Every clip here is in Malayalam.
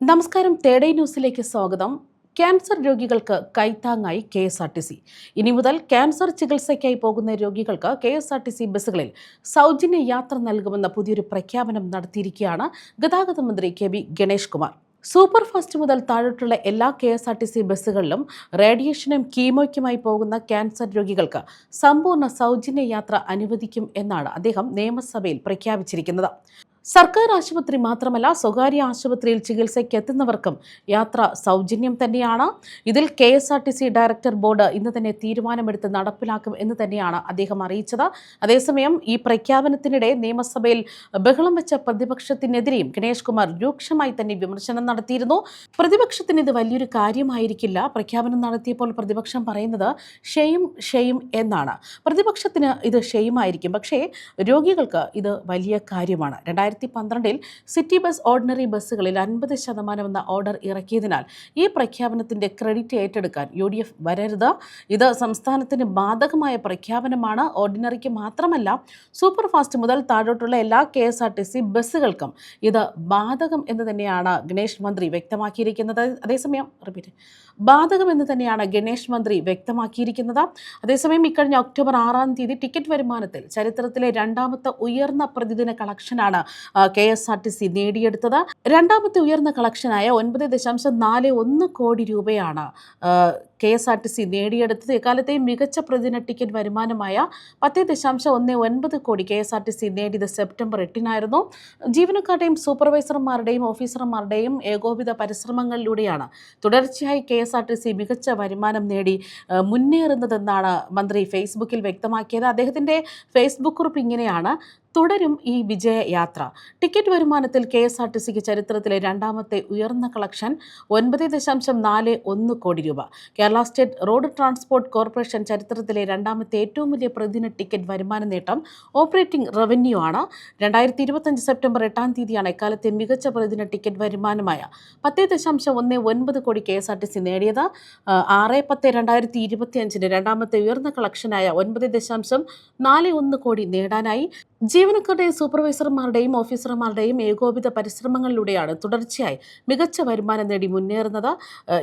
നമസ്കാരം തേടൈ ന്യൂസിലേക്ക് സ്വാഗതം. ക്യാൻസർ രോഗികൾക്ക് കൈത്താങ്ങായി K S R T C. ഇനി മുതൽ ക്യാൻസർ ചികിത്സയ്ക്കായി പോകുന്ന രോഗികൾക്ക് K S R T C ബസ്സുകളിൽ സൗജന്യ യാത്ര നൽകുമെന്ന പുതിയൊരു പ്രഖ്യാപനം നടത്തിയിരിക്കുകയാണ് ഗതാഗത മന്ത്രി K B Ganesh Kumar. Super fast മുതൽ താഴോട്ടുള്ള എല്ലാ K S R T C ബസ്സുകളിലും റേഡിയേഷനും കീമോയ്ക്കുമായി പോകുന്ന ക്യാൻസർ രോഗികൾക്ക് സമ്പൂർണ സൗജന്യ യാത്ര അനുവദിക്കും എന്നാണ് അദ്ദേഹം നിയമസഭയിൽ പ്രഖ്യാപിച്ചിരിക്കുന്നത്. സർക്കാർ ആശുപത്രി മാത്രമല്ല സ്വകാര്യ ആശുപത്രിയിൽ ചികിത്സയ്ക്ക് എത്തുന്നവർക്കും യാത്ര സൗജന്യം തന്നെയാണ്. ഇതിൽ K S R T C director board ഇന്ന് തന്നെ തീരുമാനമെടുത്ത് നടപ്പിലാക്കും എന്ന് തന്നെയാണ് അദ്ദേഹം അറിയിച്ചത്. അതേസമയം ഈ പ്രഖ്യാപനത്തിനിടെ നിയമസഭയിൽ ബഹളം വെച്ച പ്രതിപക്ഷത്തിനെതിരെയും ഗണേഷ് കുമാർ രൂക്ഷമായി തന്നെ വിമർശനം നടത്തിയിരുന്നു. പ്രതിപക്ഷത്തിന് ഇത് വലിയൊരു കാര്യമായിരിക്കില്ല. പ്രഖ്യാപനം നടത്തിയപ്പോൾ പ്രതിപക്ഷം പറയുന്നത് ഷെയും ഷെയും എന്നാണ്. പ്രതിപക്ഷത്തിന് ഇത് ഷെയുമായിരിക്കും. പക്ഷേ രോഗികൾക്ക് ഇത് വലിയ കാര്യമാണ്. രണ്ടായിരത്തി പന്ത്രണ്ടിൽ സിറ്റി ബസ് ഓർഡിനറി ബസ്സുകളിൽ അൻപത് ശതമാനം എന്ന ഓർഡർ ഇറക്കിയതിനാൽ ഈ പ്രഖ്യാപനത്തിന്റെ ക്രെഡിറ്റ് ഏറ്റെടുക്കാൻ യു ഡി എഫ് വരരുത്. ഇത് സംസ്ഥാനത്തിന് ബാധകമായ പ്രഖ്യാപനമാണ്. ഓർഡിനറിക്ക് മാത്രമല്ല സൂപ്പർ ഫാസ്റ്റ് മുതൽ താഴോട്ടുള്ള എല്ലാ K S R T C ബസ്സുകൾക്കും ഇത് ബാധകം എന്ന് തന്നെയാണ് ഗണേഷ് മന്ത്രി വ്യക്തമാക്കിയിരിക്കുന്നത്. അതേസമയം റിപ്പീറ്റ്. ബാധകം എന്ന് തന്നെയാണ് ഗണേഷ് മന്ത്രി വ്യക്തമാക്കിയിരിക്കുന്നത്. അതേസമയം ഇക്കഴിഞ്ഞ ഒക്ടോബർ ആറാം തീയതി ടിക്കറ്റ് വരുമാനത്തിൽ ചരിത്രത്തിലെ രണ്ടാമത്തെ ഉയർന്ന പ്രതിദിന കളക്ഷനാണ് K S R T C നേടിയെടുത്തത്. രണ്ടാമത്തെ ഉയർന്ന കളക്ഷനായ ഒൻപത് ദശാംശം നാല് ഒന്ന് കോടി രൂപയാണ് K S R T C നേടിയെടുത്തത്. എക്കാലത്തെയും മികച്ച പ്രതിദിന ടിക്കറ്റ് വരുമാനമായ പത്ത് ദശാംശം ഒന്ന് ഒൻപത് crore K S R T C നേടിയത് സെപ്റ്റംബർ എട്ടിനായിരുന്നു. ജീവനക്കാരുടെയും സൂപ്പർവൈസർമാരുടെയും ഓഫീസർമാരുടെയും ഏകോപിത പരിശ്രമങ്ങളിലൂടെയാണ് തുടർച്ചയായി K S R T C മികച്ച വരുമാനം നേടി മുന്നേറുന്നതെന്നാണ് മന്ത്രി ഫേസ്ബുക്കിൽ വ്യക്തമാക്കിയത്. അദ്ദേഹത്തിന്റെ ഫേസ്ബുക്ക് കുറിപ്പ് ഇങ്ങനെയാണ്. തുടരും ഈ വിജയയാത്ര. ടിക്കറ്റ് വരുമാനത്തിൽ കെ എസ് ആർ ടി സിക്ക് ചരിത്രത്തിലെ രണ്ടാമത്തെ ഉയർന്ന കളക്ഷൻ ഒൻപത് ദശാംശം നാല് ഒന്ന് കോടി രൂപ. Kerala state road transport corporation ചരിത്രത്തിലെ രണ്ടാമത്തെ ഏറ്റവും വലിയ പ്രതിദിന ടിക്കറ്റ് വരുമാന നേട്ടം ഓപ്പറേറ്റിംഗ് റവന്യൂ ആണ്. രണ്ടായിരത്തി ഇരുപത്തഞ്ച് സെപ്റ്റംബർ എട്ടാം തീയതിയാണ് എക്കാലത്തെ മികച്ച പ്രതിദിന ടിക്കറ്റ് വരുമാനമായ പത്ത് ദശാംശം ഒന്ന് ഒൻപത് crore K S R T C നേടിയത്. ആറ് പത്ത് രണ്ടായിരത്തി ഇരുപത്തി അഞ്ചിന് രണ്ടാമത്തെ ഉയർന്ന കളക്ഷനായ ഒൻപത് ദശാംശം നാല് ഒന്ന് കോടി നേടാനായി. ജീവനക്കാരുടെയും സൂപ്പർവൈസർമാരുടെയും ഓഫീസർമാരുടെയും ഏകോപിത പരിശ്രമങ്ങളിലൂടെയാണ് തുടർച്ചയായി മികച്ച വരുമാനം നേടി മുന്നേറുന്നത്.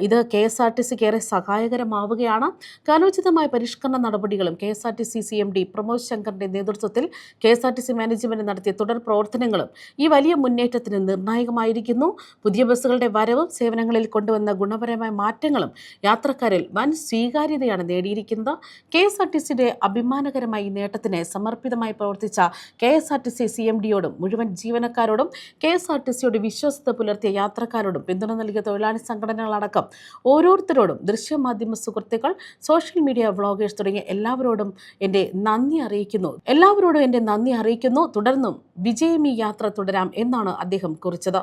ഇത് കെ എസ് ആർ ടി സിക്ക് ഏറെ സഹായകരമാവുകയാണ്. കാലോചിതമായ പരിഷ്കരണ നടപടികളും K S R T C C M D Pramod ശങ്കറിന്റെ നേതൃത്വത്തിൽ K S R T C management നടത്തിയ തുടർ പ്രവർത്തനങ്ങളും ഈ വലിയ മുന്നേറ്റത്തിന് നിർണായകമായിരിക്കുന്നു. പുതിയ ബസ്സുകളുടെ വരവും സേവനങ്ങളിൽ കൊണ്ടുവന്ന ഗുണപരമായ മാറ്റങ്ങളും യാത്രക്കാരിൽ വൻ സ്വീകാര്യതയാണ് നേടിയിരിക്കുന്നത്. കെ എസ് ആർ ടി സിയുടെ അഭിമാനകരമായ ഈ നേട്ടത്തിന് സമർപ്പിതമായി പ്രവർത്തിച്ച K S R T C C M ഡിയോടും മുഴുവൻ ജീവനക്കാരോടും കെ എസ് ആർ ടി സിയോട് വിശ്വാസത പുലർത്തിയ യാത്രക്കാരോടും പിന്തുണ നൽകിയ തൊഴിലാളി സംഘടനകളടക്കം ഓരോരുത്തരോടും ദൃശ്യമാധ്യമ സുഹൃത്തുക്കൾ സോഷ്യൽ മീഡിയ വ്ളോഗേഴ്സ് തുടങ്ങിയ എല്ലാവരോടും എന്റെ നന്ദി അറിയിക്കുന്നു. എല്ലാവരോടും എന്റെ നന്ദി അറിയിക്കുന്നു. തുടർന്നും വിജയം യാത്ര തുടരാം എന്നാണ് അദ്ദേഹം കുറിച്ചത്.